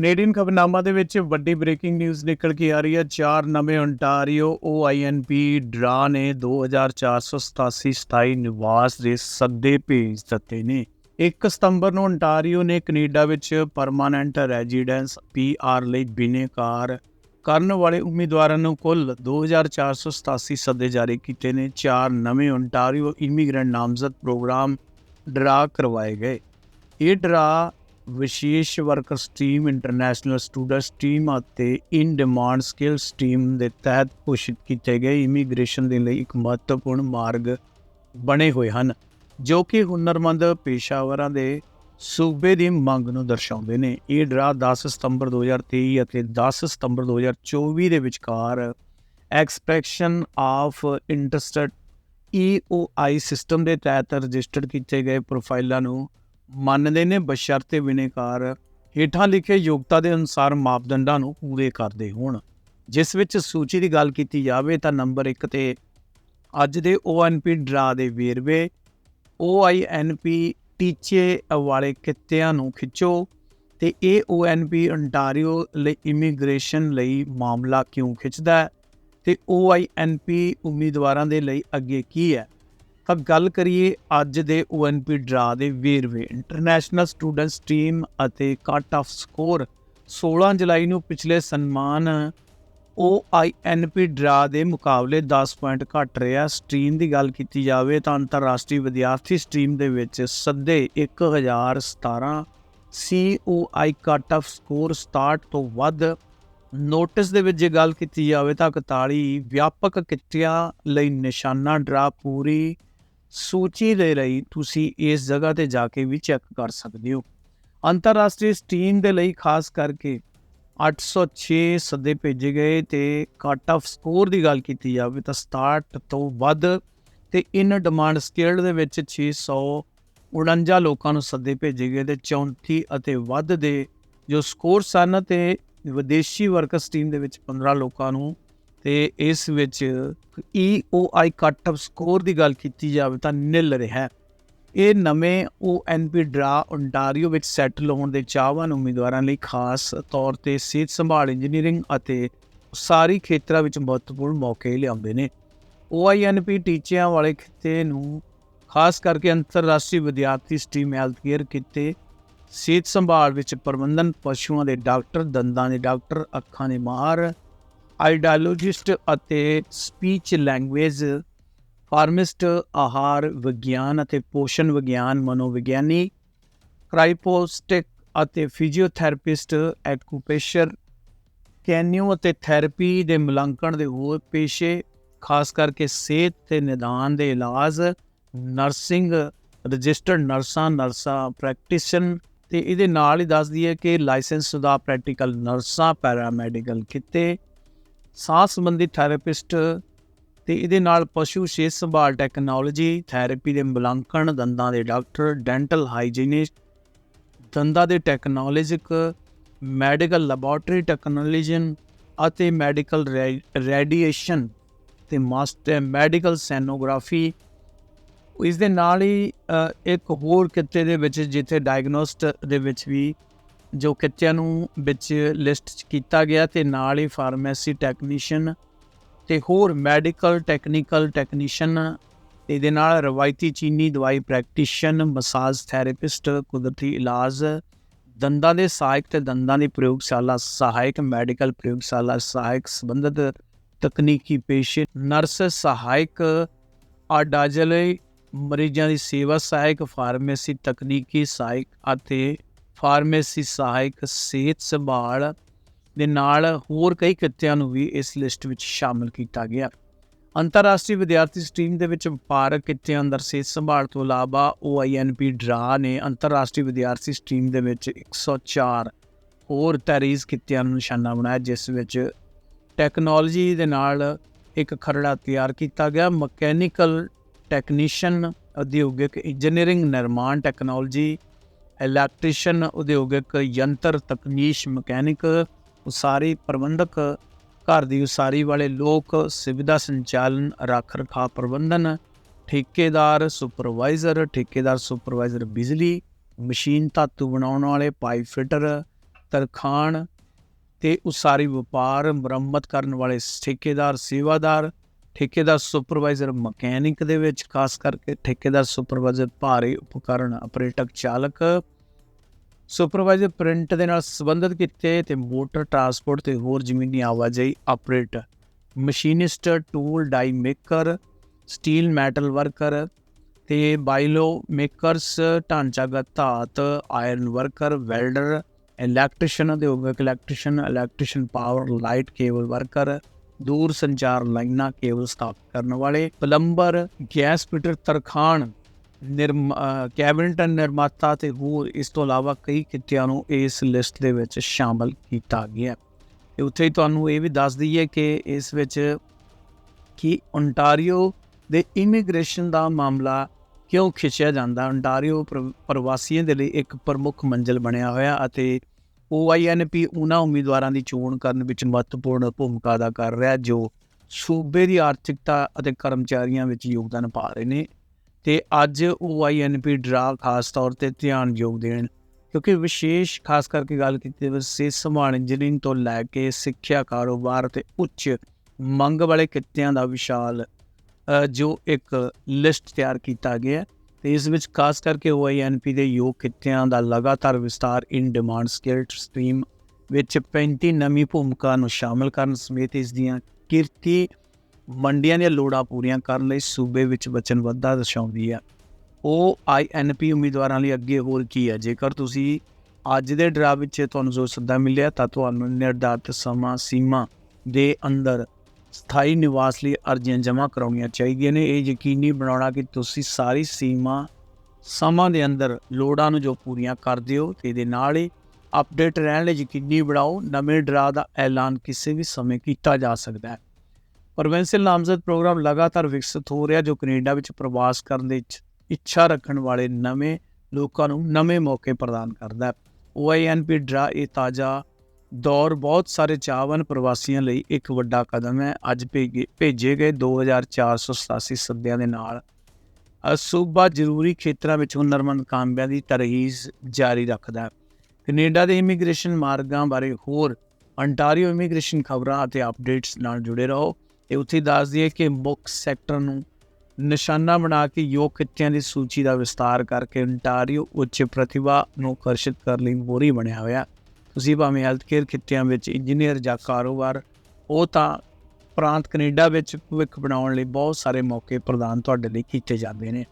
Canadian ਖਬਰਨਾਮਾ ਦੇ ਵਿੱਚ ਵੱਡੀ ਬ੍ਰੇਕਿੰਗ ਨਿਊਜ਼ ਨਿਕਲ ਕੇ ਆ ਰਹੀ ਹੈ। ਚਾਰ ਨਵੇਂ ਓਨਟਾਰੀਓ OINP ਡਰਾ ਨੇ 2487 27 ਨਿਵਾਸ ਦੇ ਸੱਦੇ ਭੇਜ ਦਿੱਤੇ ਨੇ। 1 ਸਤੰਬਰ ਨੂੰ ਓਨਟਾਰੀਓ ਨੇ ਕੈਨੇਡਾ ਵਿੱਚ ਪਰਮਾਨੈਂਟ ਰੈਜ਼ੀਡੈਂਸ PR ਲਈ ਬਿਨੇਕਾਰ ਕਰਨ ਵਾਲੇ ਉਮੀਦਵਾਰਾਂ ਨੂੰ ਕੁੱਲ 2487 ਸੱਦੇ ਜਾਰੀ ਕੀਤੇ ਨੇ। ਚਾਰ ਨਵੇਂ ਓਨਟਾਰੀਓ ਇਮੀਗ੍ਰੈਂਟ ਨਾਮਜ਼ਦ ਪ੍ਰੋਗਰਾਮ ਡਰਾ ਕਰਵਾਏ ਗਏ। ਇਹ ਡਰਾ ਵਿਸ਼ੇਸ਼ worker stream international student stream ਅਤੇ ਇਨ ਡਿਮਾਂਡ ਸਕਿੱਲ ਸਟ੍ਰੀਮ ਦੇ ਤਹਿਤ ਘੋਸ਼ਿਤ ਕੀਤੇ ਗਏ ਇਮੀਗ੍ਰੇਸ਼ਨ ਦੇ ਲਈ ਇੱਕ ਮਹੱਤਵਪੂਰਨ ਮਾਰਗ ਬਣੇ ਹੋਏ ਹਨ, ਜੋ ਕਿ ਹੁਨਰਮੰਦ ਪੇਸ਼ਾਵਰਾਂ ਦੇ ਸੂਬੇ ਦੀ ਮੰਗ ਨੂੰ ਦਰਸਾਉਂਦੇ ਨੇ। ਇਹ ਡਰਾ 10 ਸਤੰਬਰ 2023 ਅਤੇ 10 ਸਤੰਬਰ 2024 ਦੇ ਵਿਚਕਾਰ expression of interested EOI system ਦੇ ਤਹਿਤ ਰਜਿਸਟਰਡ ਕੀਤੇ ਗਏ ਪ੍ਰੋਫਾਈਲਾਂ ਨੂੰ ਮੰਨਦੇ ਨੇ ਬਸ਼ਰਤੇ ਬਿਨੇਕਾਰ ਹੇਠਾਂ ਲਿਖੇ ਯੋਗਤਾ ਦੇ ਅਨੁਸਾਰ ਮਾਪਦੰਡਾਂ ਨੂੰ ਪੂਰੇ ਕਰਦੇ ਹੋਣ। ਜਿਸ ਵਿੱਚ ਸੂਚੀ ਦੀ ਗੱਲ ਕੀਤੀ ਜਾਵੇ ਤਾਂ ਨੰਬਰ 1 ਤੇ ਅੱਜ ਦੇ ONP ਡਰਾ ਦੇ ਵੇਰਵੇ OINP ਟੀਚੇ ਵਾਲੇ ਕਿੱਤਿਆਂ ਨੂੰ ਖਿੱਚੋ ਤੇ ਇਹ ONP ਅੰਟਾਰੀਓ ਲਈ ਇਮੀਗ੍ਰੇਸ਼ਨ ਲਈ ਮਾਮਲਾ ਕਿਉਂ ਖਿੱਚਦਾ ਹੈ ਤੇ OINP ਉਮੀਦਵਾਰਾਂ ਦੇ ਲਈ ਅੱਗੇ ਕੀ ਹੈ? ਤਾਂ ਗੱਲ ਕਰੀਏ ਅੱਜ ਦੇ ONP ਡਰਾ ਦੇ ਵੇਰਵੇ। ਇੰਟਰਨੈਸ਼ਨਲ ਸਟੂਡੈਂਟ ਸਟ੍ਰੀਮ ਅਤੇ ਕੱਟ ਆਫ ਸਕੋਰ 16 ਜੁਲਾਈ ਨੂੰ ਪਿਛਲੇ ਸਨਮਾਨ OINP ਡਰਾ ਦੇ ਮੁਕਾਬਲੇ 10 ਪੁਆਇੰਟ ਘੱਟ ਰਿਹਾ। ਸਟ੍ਰੀਮ ਦੀ ਗੱਲ ਕੀਤੀ ਜਾਵੇ ਤਾਂ ਅੰਤਰਰਾਸ਼ਟਰੀ ਵਿਦਿਆਰਥੀ ਸਟ੍ਰੀਮ ਦੇ ਵਿੱਚ ਸੱਦੇ 1017 COI ਕੱਟ ਆਫ ਸਕੋਰ 67 ਤੋਂ ਵੱਧ। ਨੋਟਿਸ ਦੇ ਵਿੱਚ ਜੇ ਗੱਲ ਕੀਤੀ ਜਾਵੇ ਤਾਂ 41 ਵਿਆਪਕ ਕਿੱਤਿਆਂ ਲਈ ਨਿਸ਼ਾਨਾ ਡਰਾ ਪੂਰੀ। ਸੂਚੀ ਦੇ ਲਈ ਤੁਸੀਂ ਇਸ ਜਗ੍ਹਾ ਤੇ ਜਾ ਕੇ ਵੀ ਚੈੱਕ ਕਰ ਸਕਦੇ ਹੋ। ਅੰਤਰਰਾਸ਼ਟਰੀ ਸਟੀਮ ਦੇ ਲਈ ਖਾਸ ਕਰਕੇ 806 ਸੱਦੇ ਭੇਜੇ ਗਏ ਤੇ ਕੱਟ ਆਫ ਸਕੋਰ ਦੀ ਗੱਲ ਕੀਤੀ ਜਾਵੇ ਤਾਂ 67 ਤੋਂ ਵੱਧ ਤੇ ਇਨ ਡਿਮਾਂਡ ਸਕੇਲ ਦੇ ਵਿੱਚ 649 ਲੋਕਾਂ ਨੂੰ ਸੱਦੇ ਭੇਜੇ ਗਏ ਤੇ 34 ਅਤੇ ਵੱਧ ਦੇ ਜੋ ਸਕੋਰ ਸਨ ਤੇ ਵਿਦੇਸ਼ੀ ਵਰਕਰ ਟੀਮ ਦੇ ਵਿੱਚ 15 ਲੋਕਾਂ ਨੂੰ ਤੇ ਇਸ ਵਿੱਚ EOI ਕੱਟ ਆਫ ਸਕੋਰ ਦੀ ਗੱਲ ਕੀਤੀ ਜਾਵੇ ਤਾਂ ਨਿਲ ਰਿਹਾ। ਇਹ ਨਵੇਂ ONP ਡਰਾ ਓਨਟਾਰੀਓ ਵਿੱਚ ਸੈਟਲ ਹੋਣ ਦੇ ਚਾਹਵਾਨ ਉਮੀਦਵਾਰਾਂ ਲਈ ਖਾਸ ਤੌਰ ਤੇ ਸਿਹਤ ਸੰਭਾਲ ਇੰਜੀਨੀਅਰਿੰਗ ਅਤੇ ਸਾਰੀ ਖੇਤਰਾਂ ਵਿੱਚ ਮਹੱਤਵਪੂਰਨ ਮੌਕੇ ਲਿਆਉਂਦੇ ਨੇ। OINP ਟੀਚਿਆਂ ਵਾਲੇ ਖਿੱਤੇ ਨੂੰ ਖਾਸ ਕਰਕੇ ਅੰਤਰਰਾਸ਼ਟਰੀ ਵਿਦਿਆਰਥੀ ਸਟ੍ਰੀਮ ਹੈਲਥ ਕੇਅਰ ਕਿਤੇ ਸਿਹਤ ਸੰਭਾਲ ਵਿੱਚ ਪ੍ਰਬੰਧਨ ਪਸ਼ੂਆਂ ਦੇ ਡਾਕਟਰ, ਦੰਦਾਂ ਦੇ ਡਾਕਟਰ, ਅੱਖਾਂ ਦੇ ਮਾਹਰ ਆਈਡਾਇਲੋਜਿਸਟ ਅਤੇ ਸਪੀਚ ਲੈਂਗੁਏਜ ਫਾਰਮਿਸਟ, ਆਹਾਰ ਵਿਗਿਆਨ ਅਤੇ ਪੋਸ਼ਣ ਵਿਗਿਆਨ, ਮਨੋਵਿਗਿਆਨੀ, ਕ੍ਰਾਈਪੋਸਟਿਕ ਅਤੇ ਫਿਜ਼ੀਓਥੈਰੇਪਿਸਟ, ਐਕੂਪੇਸ਼ਰ, ਕੈਨਿਓ ਅਤੇ ਥੈਰੇਪੀ ਦੇ ਮੁਲਾਂਕਣ ਦੇ ਹੋਰ ਪੇਸ਼ੇ, ਖਾਸ ਕਰਕੇ ਸਿਹਤ ਤੇ ਨਿਦਾਨ ਦੇ ਇਲਾਜ, ਨਰਸਿੰਗ, ਰਜਿਸਟਰਡ ਨਰਸਾਂ ਨਰਸਾਂ ਪ੍ਰੈਕਟੀਸ਼ਨ ਤੇ ਇਹਦੇ ਨਾਲ ਹੀ ਦੱਸਦੀ ਹੈ ਕਿ ਲਾਇਸੈਂਸ ਦਾ ਪ੍ਰੈਕਟੀਕਲ ਨਰਸਾਂ, ਪੈਰਾਮੈਡੀਕਲ ਕਿਤੇ ਸਾਹ ਸੰਬੰਧੀ ਥੈਰੇਪਿਸਟ ਤੇ ਇਹਦੇ ਨਾਲ ਪਸ਼ੂ ਸਿਹਤ ਸੰਭਾਲ ਟੈਕਨੋਲੋਜੀ, ਥੈਰੇਪੀ ਦੇ ਮੁਲਾਂਕਣ, ਦੰਦਾਂ ਦੇ ਡਾਕਟਰ, ਡੈਂਟਲ ਹਾਈਜੀਨਿਸਟ, ਦੰਦਾਂ ਦੇ ਟੈਕਨੋਲੋਜਿਕ, ਮੈਡੀਕਲ ਲੈਬੋਰੇਟਰੀ ਟੈਕਨੋਲੋਜੀਨ ਅਤੇ ਮੈਡੀਕਲ ਰੇਡੀਏਸ਼ਨ ਤੇ ਮਾਸਟਰ ਮੈਡੀਕਲ ਸੈਨੋਗ੍ਰਾਫੀ। ਇਸ ਦੇ ਨਾਲ ਹੀ ਇੱਕ ਹੋਰ ਕਿੱਤੇ ਦੇ ਵਿੱਚ ਜਿੱਥੇ ਡਾਇਗਨੋਸਟ ਦੇ ਵਿੱਚ ਵੀ ਜੋ ਕਿੱਤਿਆਂ ਨੂੰ ਵਿੱਚ ਲਿਸਟ ਚ ਕੀਤਾ ਗਿਆ ਤੇ ਨਾਲ ਹੀ ਫਾਰਮੇਸੀ ਟੈਕਨੀਸ਼ੀਅਨ ਤੇ ਹੋਰ ਮੈਡੀਕਲ ਟੈਕਨੀਕਲ ਟੈਕਨੀਸ਼ੀਅਨ ਇਹਦੇ ਨਾਲ ਰਵਾਇਤੀ ਚੀਨੀ ਦਵਾਈ ਪ੍ਰੈਕਟੀਸ਼ੀਅਨ, ਮਸਾਜ ਥੈਰੇਪਿਸਟ, ਕੁਦਰਤੀ ਇਲਾਜ, ਦੰਦਾਂ ਦੇ ਸਹਾਇਕ ਤੇ ਦੰਦਾਂ ਦੀ ਪ੍ਰਯੋਗਸ਼ਾਲਾ, ਸਹਾਇਕ ਮੈਡੀਕਲ ਪ੍ਰਯੋਗਸ਼ਾਲਾ, ਸਹਾਇਕ ਸੰਬੰਧਿਤ ਤਕਨੀਕੀ ਪੇਸ਼ੇ, ਨਰਸ, ਸਹਾਇਕ ਆਡਾਜਲੇ, ਮਰੀਜ਼ਾਂ ਦੀ ਸੇਵਾ, ਸਹਾਇਕ ਫਾਰਮੇਸੀ ਤਕਨੀਕੀ, ਸਹਾਇਕ ਅਤੇ ਫਾਰਮੇਸੀ ਸਹਾਇਕ ਸਿਹਤ ਸੰਭਾਲ ਦੇ ਨਾਲ ਹੋਰ ਕਈ ਕਿੱਤਿਆਂ ਨੂੰ ਵੀ ਇਸ ਲਿਸਟ ਵਿੱਚ ਸ਼ਾਮਲ ਕੀਤਾ ਗਿਆ। ਅੰਤਰਰਾਸ਼ਟਰੀ ਵਿਦਿਆਰਥੀ ਸਟ੍ਰੀਮ ਦੇ ਵਿੱਚ ਵਪਾਰਕ ਕਿੱਤਿਆਂ ਅੰਦਰ ਸਿਹਤ ਸੰਭਾਲ ਤੋਂ ਇਲਾਵਾ OINP ਡਰਾ ਨੇ ਅੰਤਰਰਾਸ਼ਟਰੀ ਵਿਦਿਆਰਥੀ ਸਟ੍ਰੀਮ ਦੇ ਵਿੱਚ 104 ਹੋਰ ਤਰੀਜ਼ ਕਿੱਤਿਆਂ ਨੂੰ ਨਿਸ਼ਾਨਾ ਬਣਾਇਆ, ਜਿਸ ਵਿੱਚ ਟੈਕਨੋਲੋਜੀ ਦੇ ਨਾਲ ਇੱਕ ਖਰੜਾ ਤਿਆਰ ਕੀਤਾ ਗਿਆ। ਮਕੈਨੀਕਲ ਟੈਕਨੀਸ਼ੀਅਨ, ਉਦਯੋਗਿਕ ਇੰਜੀਨੀਅਰਿੰਗ, ਨਿਰਮਾਣ ਟੈਕਨੋਲੋਜੀ ਇਲੈਕਟ੍ਰੀਸ਼ੀਅਨ ਉਦਯੋਗਿਕ, ਯੰਤਰ, ਤਕਨੀਸ਼, ਮਕੈਨਿਕ, ਉਸਾਰੀ, ਪ੍ਰਬੰਧਕ, ਘਰ ਦੀ ਉਸਾਰੀ ਵਾਲੇ ਲੋਕ, ਸੁਵਿਧਾ ਸੰਚਾਲਨ, ਰੱਖ ਰਖਾਅ ਪ੍ਰਬੰਧਨ, ਠੇਕੇਦਾਰ, ਸੁਪਰਵਾਈਜ਼ਰ ਠੇਕੇਦਾਰ, ਸੁਪਰਵਾਈਜ਼ਰ ਬਿਜਲੀ, ਮਸ਼ੀਨ ਧਾਤੂ ਬਣਾਉਣ ਵਾਲੇ, ਪਾਈਪ ਫਿਟਰ ਤਰਖਾਣ ਤੇ ਉਸਾਰੀ ਵਪਾਰ, ਮੁਰੰਮਤ ਕਰਨ ਵਾਲੇ ਠੇਕੇਦਾਰ, ਸੇਵਾਦਾਰ ਠੇਕੇਦਾਰ ਸੁਪਰਵਾਈਜ਼ਰ ਮਕੈਨਿਕ ਦੇ ਵਿੱਚ, ਖਾਸ ਕਰਕੇ ਠੇਕੇਦਾਰ ਸੁਪਰਵਾਈਜ਼ਰ ਭਾਰੀ ਉਪਕਰਣ ਆਪਰੇਟਕ ਚਾਲਕ। ਸੁਪਰਵਾਈਜ਼ਰ ਪ੍ਰਿੰਟ ਦੇ ਨਾਲ ਸੰਬੰਧਿਤ ਕੀਤੇ ਤੇ ਮੋਟਰ ਟਰਾਂਸਪੋਰਟ ਤੇ ਹੋਰ ਜ਼ਮੀਨੀ ਆਵਾਜਾਈ operator machinist, tool die maker, steel metal worker ਤੇ ਬਾਇਲੋ ਮੇਕਰਸ ਢਾਂਚਾਗਤ ਧਾਤ ਆਇਰਨ ਵਰਕਰ, ਵੈਲਡਰ, ਇਲੈਕਟ੍ਰੀਸ਼ੀਅਨ, ਉਦਯੋਗਿਕ electrician electrician power, light cable worker ਦੂਰ ਸੰਚਾਰ ਲਾਈਨਾਂ ਕੇਬਲ ਸਥਾਪਿਤ ਕਰਨ ਵਾਲੇ ਪਲੰਬਰ, ਗੈਸ ਫਿਟਰ ਤਰਖਾਣ, ਨਿਰਮ, ਅਹ ਕੈਬਨਿਟ ਨਿਰਮਾਤਾ ਤੇ ਹੋਰ ਇਸ ਤੋਂ ਇਲਾਵਾ ਕਈ ਕਿੱਤਿਆਂ ਨੂੰ ਇਸ ਲਿਸਟ ਦੇ ਵਿੱਚ ਸ਼ਾਮਲ ਕੀਤਾ ਗਿਆ। ਤੇ ਉੱਥੇ ਹੀ ਤੁਹਾਨੂੰ ਇਹ ਵੀ ਦੱਸ ਦਈਏ ਕਿ ਇਸ ਵਿੱਚ ਕਿ ਓਨਟਾਰੀਓ ਦੇ ਇਮੀਗ੍ਰੇਸ਼ਨ ਦਾ ਮਾਮਲਾ ਕਿਉਂ ਖਿੱਚਿਆ ਜਾਂਦਾ। ਓਨਟਾਰੀਓ ਪ੍ਰਵਾਸੀਆਂ ਦੇ ਲਈ ਇੱਕ ਪ੍ਰਮੁੱਖ ਮੰਜ਼ਿਲ ਬਣਿਆ ਹੋਇਆ ਅਤੇ OINP ਉਹਨਾਂ ਉਮੀਦਵਾਰਾਂ ਦੀ ਚੋਣ ਕਰਨ ਵਿੱਚ ਮਹੱਤਵਪੂਰਨ ਭੂਮਿਕਾ ਅਦਾ ਕਰ ਰਿਹਾ ਜੋ ਸੂਬੇ ਦੀ ਆਰਥਿਕਤਾ ਅਤੇ ਕਰਮਚਾਰੀਆਂ ਵਿੱਚ ਯੋਗਦਾਨ ਪਾ ਰਹੇ ਨੇ ਤੇ ਅੱਜ OINP ਡਰਾ ਖਾਸ ਤੌਰ ਤੇ ਧਿਆਨ ਯੋਗ ਦੇਣ ਕਿਉਂਕਿ ਵਿਸ਼ੇਸ਼ ਖਾਸ ਕਰਕੇ ਗੱਲ ਕੀਤੀ ਜਾਵੇ ਸਿਹਤ ਸੰਭਾਲ ਇੰਜੀਨੀਅਰਿੰਗ ਤੋਂ ਲੈ ਕੇ ਸਿੱਖਿਆ ਕਾਰੋਬਾਰ ਤੇ ਉੱਚ ਮੰਗ ਵਾਲੇ ਕਿੱਤਿਆਂ ਦਾ ਵਿਸ਼ਾਲ ਜੋ ਇੱਕ ਲਿਸਟ ਤਿਆਰ ਕੀਤਾ ਗਿਆ ਤੇ ਇਸ ਵਿੱਚ ਖਾਸ ਕਰਕੇ OINP ਦੇ ਯੋਗ ਕਿੱਤਿਆਂ ਦਾ ਲਗਾਤਾਰ ਵਿਸਤਾਰ ਇਨ ਡਿਮਾਂਡ ਸਕਿੱਲ ਸਟ੍ਰੀਮ ਵਿੱਚ 35 ਨਵੀਂ ਭੂਮਿਕਾ ਨੂੰ ਸ਼ਾਮਲ ਕਰਨ ਸਮੇਤ ਇਸ ਦੀਆਂ ਕਿਰਤੀ ਮੰਡੀਆਂ ਦੀਆਂ ਲੋੜਾਂ ਪੂਰੀਆਂ ਕਰਨ ਲਈ ਸੂਬੇ ਵਿੱਚ ਵਚਨਬੱਧਤਾ ਦਰਸਾਉਂਦੀ ਹੈ। ਉਹ ਆਈਐਨਪੀ ਉਮੀਦਵਾਰਾਂ ਲਈ ਅੱਗੇ ਹੋਰ ਕੀ ਹੈ? ਜੇਕਰ ਤੁਸੀਂ ਅੱਜ ਦੇ ਡਰਾ ਵਿੱਚ ਤੁਹਾਨੂੰ ਜੋ ਸੱਦਾ ਮਿਲਿਆ ਤਾਂ ਤੁਹਾਨੂੰ ਨਿਰਧਾਰਤ ਸਮਾਂ ਸੀਮਾ ਦੇ ਅੰਦਰ ਸਥਾਈ ਨਿਵਾਸ ਲਈ ਅਰਜ਼ੀਆਂ ਜਮ੍ਹਾਂ ਕਰਾਉਣੀਆਂ ਚਾਹੀਦੀਆਂ ਨੇ। ਇਹ ਯਕੀਨੀ ਬਣਾਉਣਾ ਕਿ ਤੁਸੀਂ ਸਾਰੀ ਸੀਮਾ ਸਮਾਂ ਦੇ ਅੰਦਰ ਲੋੜਾਂ ਨੂੰ ਜੋ ਪੂਰੀਆਂ ਕਰਦੇ ਹੋ ਤੇ ਇਹਦੇ ਨਾਲ ਹੀ ਅਪਡੇਟ ਰਹਿਣ ਲਈ ਯਕੀਨੀ ਬਣਾਓ। ਨਵੇਂ ਡਰਾ ਦਾ ਐਲਾਨ ਕਿਸੇ ਵੀ ਸਮੇਂ ਕੀਤਾ ਜਾ ਸਕਦਾ ਹੈ। ਪ੍ਰੋਵਿੰਸ਼ੀਅਲ ਨਾਮਜ਼ਦ ਪ੍ਰੋਗਰਾਮ ਲਗਾਤਾਰ ਵਿਕਸਿਤ ਹੋ ਰਿਹਾ, ਜੋ ਕੈਨੇਡਾ ਵਿੱਚ ਪ੍ਰਵਾਸ ਕਰਨ ਦੀ ਇੱਛਾ ਰੱਖਣ ਵਾਲੇ ਨਵੇਂ ਲੋਕਾਂ ਨੂੰ ਨਵੇਂ ਮੌਕੇ ਪ੍ਰਦਾਨ ਕਰਦਾ ਹੈ। OINP ਡਰਾ ਇਹ ਤਾਜ਼ਾ ਦੌਰ ਬਹੁਤ ਸਾਰੇ ਚਾਹਵਾਨ ਪ੍ਰਵਾਸੀਆਂ ਲਈ ਇੱਕ ਵੱਡਾ ਕਦਮ ਹੈ। ਅੱਜ ਭੇਗੇ- ਭੇਜੇ ਗਏ 2487 ਸੱਦਿਆਂ ਦੇ ਨਾਲ ਅ, ਸੂਬਾ ਜ਼ਰੂਰੀ ਖੇਤਰਾਂ ਵਿੱਚ ਹੁਨਰਮੰਦ ਕਾਮਿਆਂ ਦੀ ਤਰਹੀਜ਼ ਜਾਰੀ ਰੱਖਦਾ ਹੈ। ਕੈਨੇਡਾ ਦੇ ਇਮੀਗ੍ਰੇਸ਼ਨ ਮਾਰਗਾਂ ਬਾਰੇ ਹੋਰ ਅੰਟਾਰੀਓ ਇਮੀਗ੍ਰੇਸ਼ਨ ਖਬਰਾਂ ਅਤੇ ਅਪਡੇਟਸ ਨਾਲ ਜੁੜੇ ਰਹੋ। ਤੇ ਉੱਥੇ ਹੀ ਦੱਸ ਦਈਏ ਕਿ ਮੁੱਖ ਸੈਕਟਰ ਨੂੰ ਨਿਸ਼ਾਨਾ ਬਣਾ ਕੇ ਯੋਗ ਕਿੱਤਿਆਂ ਦੀ ਸੂਚੀ ਦਾ ਵਿਸਤਾਰ ਕਰਕੇ ਅੰਟਾਰੀਓ ਉੱਚ ਪ੍ਰਤਿਭਾ ਨੂੰ ਆਕਰਸ਼ਿਤ ਕਰਨ ਲਈ ਮੋਰੀ ਬਣਿਆ ਹੋਇਆ ਤੁਸੀਂ ਭਾਵੇਂ ਹੈਲਥ ਕੇਅਰ ਖਿੱਤਿਆਂ ਵਿੱਚ ਇੰਜੀਨੀਅਰ ਜਾਂ ਕਾਰੋਬਾਰ, ਉਹ ਤਾਂ ਪ੍ਰਾਂਤ ਕੈਨੇਡਾ ਵਿੱਚ ਭਵਿੱਖ ਬਣਾਉਣ ਲਈ ਬਹੁਤ ਸਾਰੇ ਮੌਕੇ ਪ੍ਰਦਾਨ ਤੁਹਾਡੇ ਲਈ ਕੀਤੇ ਜਾਂਦੇ ਨੇ।